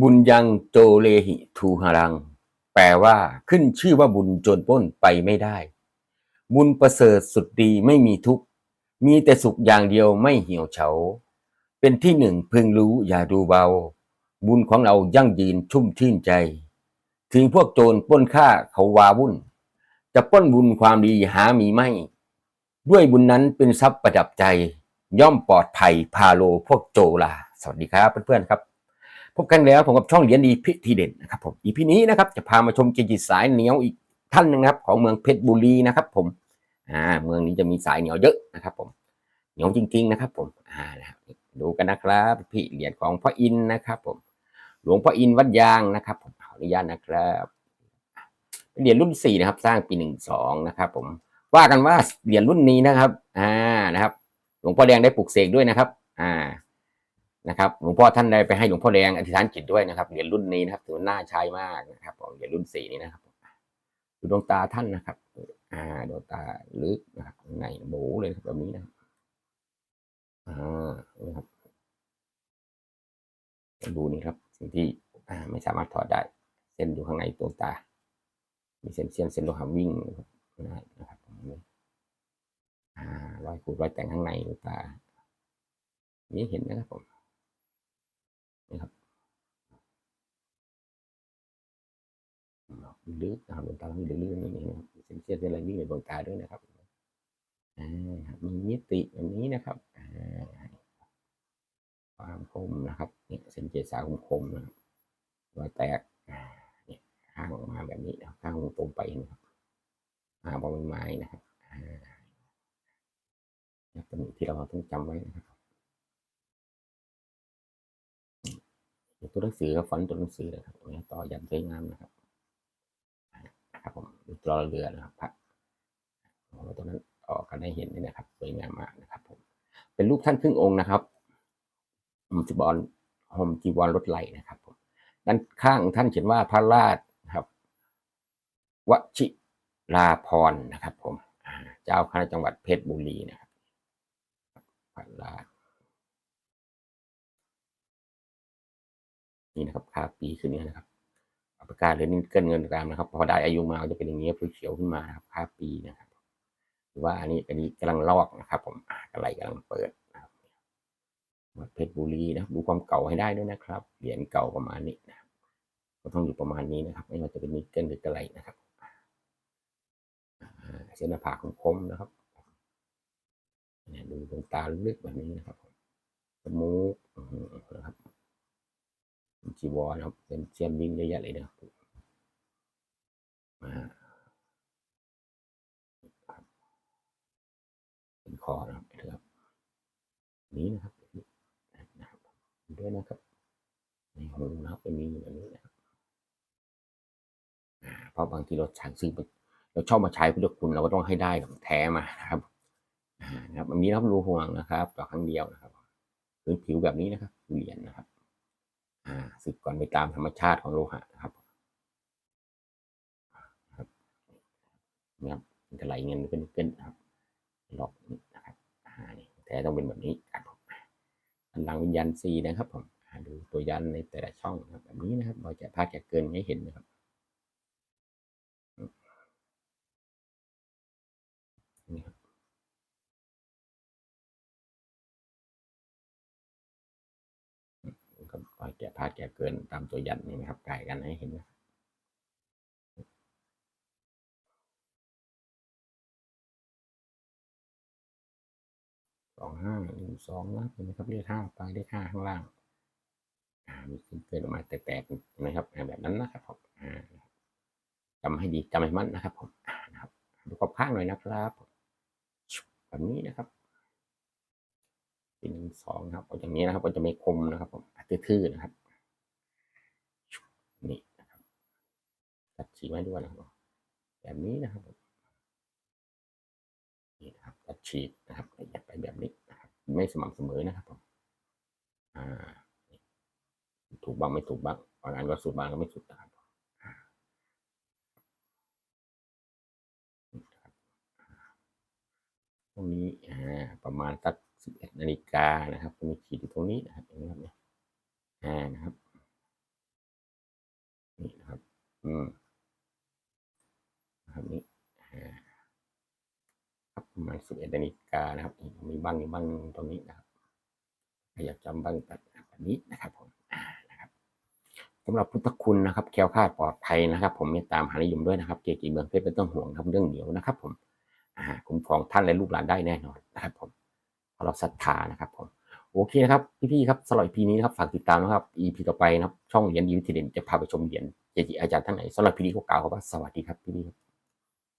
บุญยังโจเลหิทูหรัง แปลว่าขึ้นชื่อว่าบุญจนป้นไปไม่ได้ บุญประเสริฐสุดดีไม่มีทุกข์ มีแต่สุขอย่างเดียวไม่เหี่ยวเฉา เป็นที่หนึ่งพึงรู้อย่าดูเบา บุญของเรายั่งยืนชุ่มชื่นใจ ถึงพวกโจรป้นฆ่าเขาวาวุ่น จะป้นบุญความดีหามีไม่ ด้วยบุญนั้นเป็นทรัพย์ประดับใจ ย่อมปลอดภัยพาโลพวกโจลา สวัสดีครับเพื่อนๆครับ พบกันแล้วผมกับช่องเหรียญดีพิธีเด่นนะครับผมอีพีนี้นะครับจะพามาชมกิจสายเหนียวอีกท่านหนึ่งนะครับ ของเมืองเพชรบุรีนะครับผมอ่าเมืองนี้จะมีสายเหนียวเยอะนะครับ ผมเหนียวจริง ๆ นะครับ ผมอ่านะครับดูกันนะครับพี่เหรียญของพ่ออินนะครับ ผม หลวงพ่ออินวัดยางนะครับผมขออนุญาตนะครับเหรียญรุ่นสี่นะครับ สร้างปีหนึ่งสองนะครับ ผมว่ากันว่าเหรียญรุ่นนี้นะครับ อ่านะครับ หลวงพ่อแดงได้ปลุกเสกด้วยนะครับ อ่า นะครับหลวงพ่อท่านได้ไปให้หลวงพ่อแดงอธิษฐานจิตด้วยนะครับเหรียญรุ่นนี้นะครับถือว่าน่าใช้มากนะครับผมเหรียญรุ่นสี่นี้นะครับดูดวงตาท่านนะครับ อ่าดวงตาลึกนะครับในโบเลยครับแบบนี้นะอ่านะครับดูนี่ครับสิ่งที่อ่าไม่สามารถถอดได้ เส้นอยู่ข้างในดวงตา มีเส้นเส้นเส้นโลหะวิ่งนะครับนะครับอ่ารอยขูดรอยแต่งข้างในดวงตานี่เห็นนะครับผม นี่ครับลึกนะครับดวงตามีลึกๆนี่นี่นะครับเส้นเส้นอะไรวิ่งในดวงตาด้วยนะครับอ่ามีมิติแบบนี้นะครับอ่าความคมนะครับเนี่ยเส้นเจสาคมคมนะครับรอยแตกเนี่ยข้างออกมาแบบนี้นะข้างตรงไปนะครับอ่าบอลไม้นะครับอ่าเป็นที่เราต้องจำไว้นะครับ ตัวหนังสือครับฟอนต์ตัวหนังสือนะครับตรงนี้ต่อยันสวยงามนะครับครับผมตัวเรือนะครับพระตัวนั้นออกกันได้เห็นนี่นะครับสวยงามมากนะครับผมเป็นรูปท่านครึ่งองค์นะครับห่มจีบอลห่มจีวรรถไหลนะครับผมด้านข้างท่านเขียนว่าพระราชครับวชิราพรนะครับ ผมเจ้าคณะจังหวัดเพชรบุรีนะครับพระราช นี่นะครับค่าปีขึ้นเนี่ยนะครับประกาศเลยนี่เกินเงินตามนะครับพอได้อายุมาจะเป็นอย่างนี้เขียวขึ้นมาครับค่าปีนะครับ หรือว่าอันนี้อันนี้กำลังลอกนะครับ ผมกระไรกำลังเปิดนะครับวัดเพชรบุรีนะครับ ดูความเก่าให้ได้ด้วยนะครับเหรียญเก่าประมาณนี้นะก็ต้องอยู่ประมาณนี้นะครับ ไม่ว่าจะเป็นนิกเกิลหรือกระไรนะครับเส้นหน้าผากคมๆนะครับดูดวงตาลึกแบบนี้นะครับจมูก จีวรนะครับเป็นเสียมวิ่งเยอะแยะเลยนะครับเป็นคอนะครับนะครับนี้นะครับนะครับด้วยนะครับในหูนะครับเป็นมีแบบนี้นะครับเพราะบางทีเราใช้ซื้อเราชอบมาใช้พุทธคุณเราก็ต้องให้ได้ของแท้มานะครับนะครับมันมีนะครับรูห่วงนะครับ ต่อครั้งเดียวนะครับพื้นผิวแบบนี้นะครับเหรียญนะครับ สึกก่อนไปตามธรรมชาติของโลหะนะครับครับนะครับมันจะไหลเงินเป็นเกินครับหลอกนี่นะครับอ่านี่แท้ต้องเป็นแบบนี้ครับผมพลังวิญญาณซีนะครับผมดูตัวยันในแต่ละช่องนะครับแบบนี้นะครับเราจะพาแกเกินให้เห็นนะครับนี่ครับก็ปล่ อยแกะพาดแกะเกินตามตัวยันนี่นะครับไก่กันให้เห็นนะสองห้าหนึ่งสองนะเห็นไหมครับเลขห้าปลายเลขห้าข้างล่างอ่ามีขึ้นเกินออกมาแตกๆนะครับแบบนั้นนะครับผมอ่าจำให้ดีจำให้มั่นนะครับผมนะครับดูขอบข้างหน่อยนะครับแบบนี้นะครับ เป็นสองครับอย่างนี้นะครับก็จะไม่คมนะครับผมทื่อๆนะครับนี่นะครับตัดฉีไว้ด้วยนะครับแบบนี้นะครับนี่นะครับตัดฉีกนะครับละเอียดไปแบบนี้นะครับ ไม่สม่ำเสมอนะครับผมอ่าถูกบ้างไม่ถูกบ้างบางอันก็สุดบางก็ไม่สุดนะครับตรงนี้ประมาณสัก สิบเอ็ดนาฬิกานะครับมีขีดอยู่ตรงนี้นะครับเห็นไหมครับเนี่ยอ่านะครับอืมนะครับนี้อ่าครับประมาณสิบเอ็ดนาฬิกานะครับมีบ้างมีบ้างตรงนี้นะครับอยากจำบ้างแบบแบบนี้นะครับผมอ่านะครับสำหรับพุทธคุณนะครับแคล้วคลาดปลอดภัยนะครับ ผมเมตตามหานิยมด้วยนะครับเกจิเมืองเพชรไม่ต้องห่วงครับเรื่องเดียวนะครับ ผมอ่าคุ้มครองท่านและลูกหลานได้แน่นอนนะครับผม เพราะเราศรัทธานะครับผมโอเคนะครับพี่ๆครับสำหรับ EP นี้นะครับฝากติดตามนะครับ EP ต่อไปนะครับช่องเหรียญดีวิธีเด่นจะพาไปชมเหรียญเจจิอาจารย์ท่านไหนสำหรับพี่นี้ก็กล่าวครับว่าสวัสดีครับพี่ๆครับ